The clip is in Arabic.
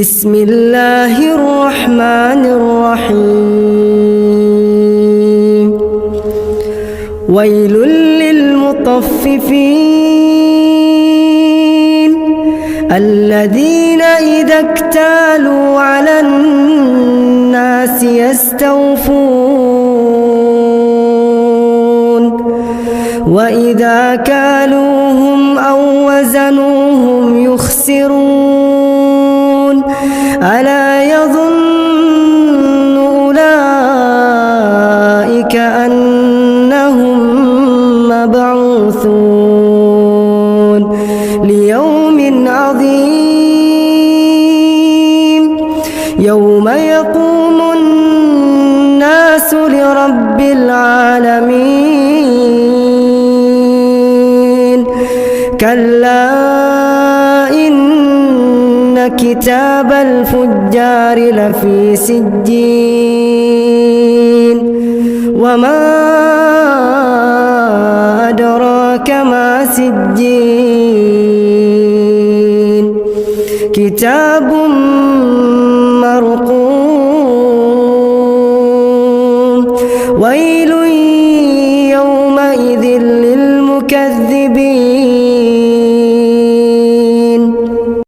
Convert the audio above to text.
بسم الله الرحمن الرحيم ويل للمطففين الذين إذا اكتالوا على الناس يستوفون وإذا كالوهم أو وزنوهم يخسرون ألا يظن أولئك أنهم مبعوثون ليوم عظيم يوم يقوم الناس لرب العالمين كلا إن كتاب الفجار لفي سجين. وما أدراك ما سجين. كتاب مرقوم. ويل